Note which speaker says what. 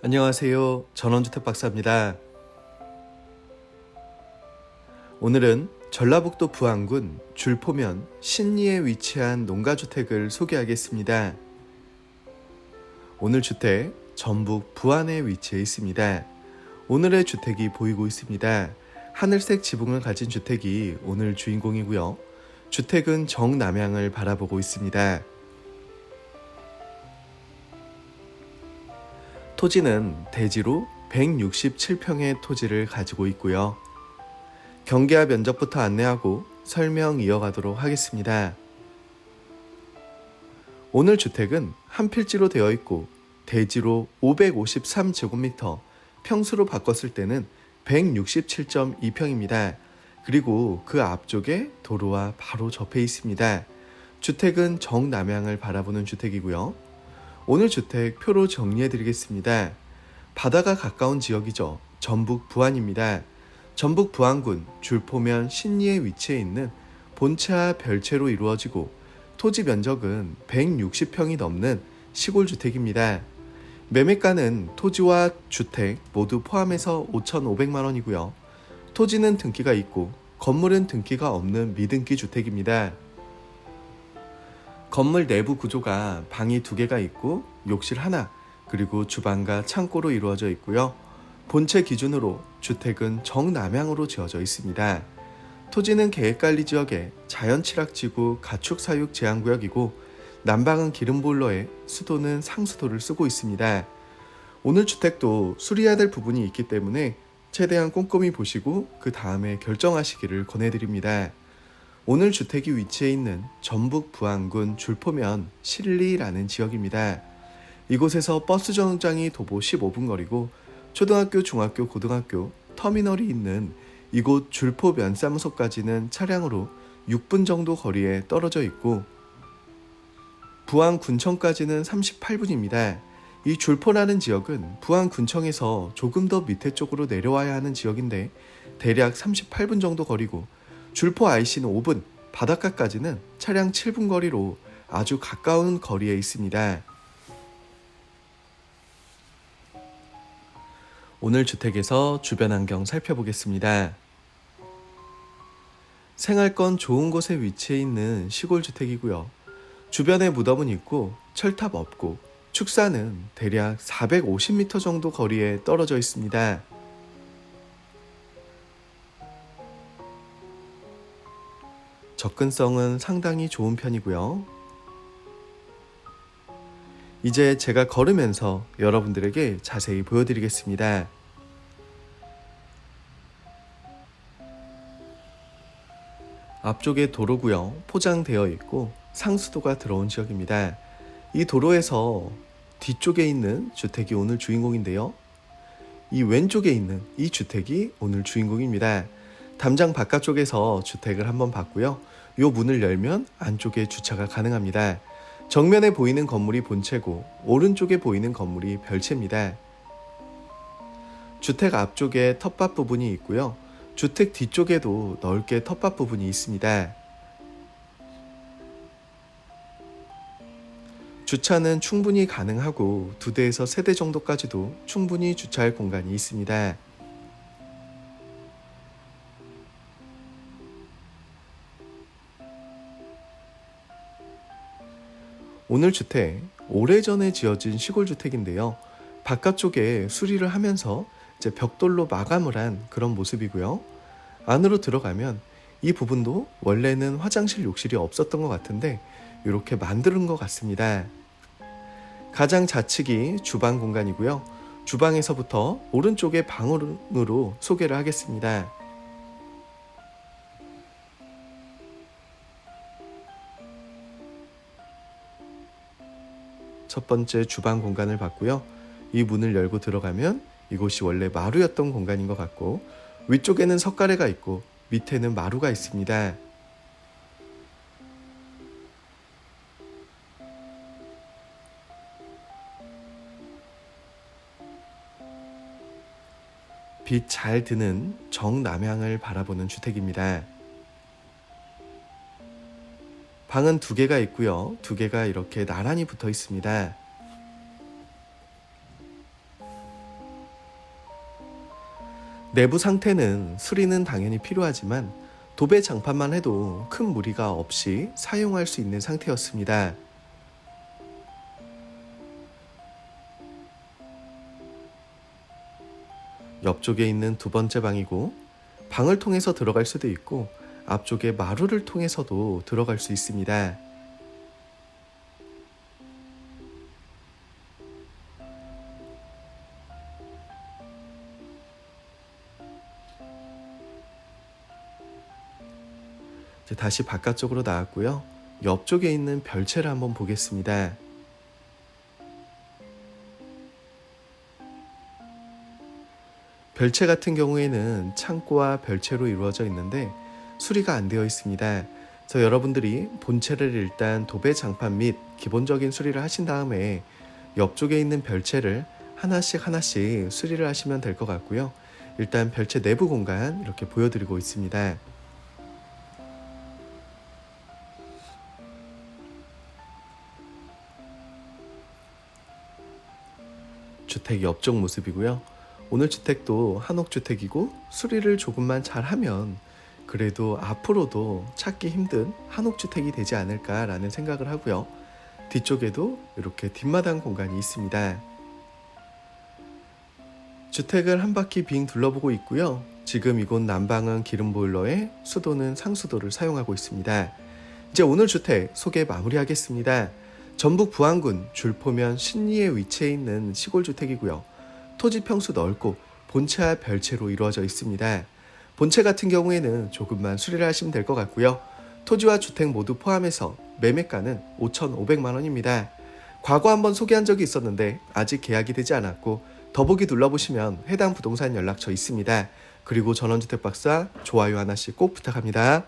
Speaker 1: 안녕하세요. 전원주택 박사입니다. 오늘은 전라북도 부안군 줄포면 신리에 위치한 농가주택을 소개하겠습니다. 오늘 주택 전북 부안에 위치해 있습니다. 오늘의 주택이 보이고 있습니다. 하늘색 지붕을 가진 주택이 오늘 주인공이고요. 주택은 정남향을 바라보고 있습니다. 토지는 대지로 167평의 토지를 가지고 있고요. 경계와 면적부터 안내하고 설명 이어가도록 하겠습니다. 오늘 주택은 한 필지로 되어 있고 대지로 553제곱미터, 평수로 바꿨을 때는 167.2평입니다. 그리고 그 앞쪽에 도로와 바로 접해 있습니다. 주택은 정남향을 바라보는 주택이고요. 오늘 주택 표로 정리해 드리겠습니다. 바다가 가까운 지역이죠. 전북 부안입니다. 전북 부안군 줄포면 신리에 위치해 있는 본체와 별채로 이루어지고 토지 면적은 160평이 넘는 시골 주택입니다. 매매가는 토지와 주택 모두 포함해서 5,500만 원이고요. 토지는 등기가 있고 건물은 등기가 없는 미등기 주택입니다. 건물 내부 구조가 방이 두 개가 있고 욕실 하나, 그리고 주방과 창고로 이루어져 있고요. 본체 기준으로 주택은 정남향으로 지어져 있습니다. 토지는 계획관리 지역의 자연취락지구 가축사육 제한구역이고 난방은 기름보일러에 수도는 상수도를 쓰고 있습니다. 오늘 주택도 수리해야 될 부분이 있기 때문에 최대한 꼼꼼히 보시고 그 다음에 결정하시기를 권해드립니다. 오늘 주택이 위치해 있는 전북 부안군 줄포면 신리라는 지역입니다. 이곳에서 버스 정류장이 도보 15분 거리고 초등학교, 중학교, 고등학교, 터미널이 있는 이곳 줄포 면 사무소까지는 차량으로 6분 정도 거리에 떨어져 있고 부안 군청까지는 38분입니다. 이 줄포라는 지역은 부안 군청에서 조금 더 밑에 쪽으로 내려와야 하는 지역인데 대략 38분 정도 거리고 줄포 IC는 5분, 바닷가까지는 차량 7분 거리로 아주 가까운 거리에 있습니다. 오늘 주택에서 주변 환경 살펴보겠습니다. 생활권 좋은 곳에 위치해 있는 시골 주택이고요. 주변에 무덤은 있고 철탑 없고 축사는 대략 450m 정도 거리에 떨어져 있습니다. 접근성은 상당히 좋은 편이고요. 이제 제가 걸으면서 여러분들에게 자세히 보여드리겠습니다. 앞쪽에 도로고요. 포장되어 있고 상수도가 들어온 지역입니다. 이 도로에서 뒤쪽에 있는 주택이 오늘 주인공인데요. 이 왼쪽에 있는 이 주택이 오늘 주인공입니다. 담장 바깥쪽에서 주택을 한번 봤고요. 이 문을 열면 안쪽에 주차가 가능합니다. 정면에 보이는 건물이 본체고 오른쪽에 보이는 건물이 별채입니다. 주택 앞쪽에 텃밭 부분이 있고요. 주택 뒤쪽에도 넓게 텃밭 부분이 있습니다. 주차는 충분히 가능하고 두 대에서 세 대 정도까지도 충분히 주차할 공간이 있습니다. 오늘 주택 오래전에 지어진 시골 주택인데요. 바깥쪽에 수리를 하면서 이제 벽돌로 마감을 한 그런 모습이고요. 안으로 들어가면 이 부분도 원래는 화장실 욕실이 없었던 것 같은데 이렇게 만드는 것 같습니다. 가장 좌측이 주방 공간이고요. 주방에서부터 오른쪽의 방으로 소개를 하겠습니다. 첫 번째 주방 공간을 봤고요. 이 문을 열고 들어가면 이곳이 원래 마루였던 공간인 것 같고 위쪽에는 석가래가 있고 밑에는 마루가 있습니다. 빛 잘 드는 정남향을 바라보는 주택입니다. 방은 두 개가 있고요. 두 개가 이렇게 나란히 붙어 있습니다. 내부 상태는 수리는 당연히 필요하지만 도배 장판만 해도 큰 무리가 없이 사용할 수 있는 상태였습니다. 옆쪽에 있는 두 번째 방이고 방을 통해서 들어갈 수도 있고 앞쪽에 마루를 통해서도 들어갈 수 있습니다. 다시 바깥쪽으로 나왔고요. 옆쪽에 있는 별채를 한번 보겠습니다. 별채 같은 경우에는 창고와 별채로 이루어져 있는데 수리가 안 되어 있습니다. 그래서 여러분들이 본체를 일단 도배 장판 및 기본적인 수리를 하신 다음에 옆쪽에 있는 별채를 하나씩 하나씩 수리를 하시면 될 것 같고요. 일단 별채 내부 공간 이렇게 보여드리고 있습니다. 주택 옆쪽 모습이고요. 오늘 주택도 한옥주택이고 수리를 조금만 잘하면 그래도 앞으로도 찾기 힘든 한옥주택이 되지 않을까라는 생각을 하고요. 뒤쪽에도 이렇게 뒷마당 공간이 있습니다. 주택을 한 바퀴 빙 둘러보고 있고요. 지금 이곳 난방은 기름 보일러에 수도는 상수도를 사용하고 있습니다. 이제 오늘 주택 소개 마무리하겠습니다. 전북 부안군 줄포면 신리에 위치해 있는 시골 주택이고요. 토지 평수 넓고 본체와 별채로 이루어져 있습니다. 본체 같은 경우에는 조금만 수리를 하시면 될 것 같고요. 토지와 주택 모두 포함해서 매매가는 5,500만 원입니다. 과거 한번 소개한 적이 있었는데 아직 계약이 되지 않았고 더보기 눌러보시면 해당 부동산 연락처 있습니다. 그리고 전원주택 박사 좋아요 하나씩 꼭 부탁합니다.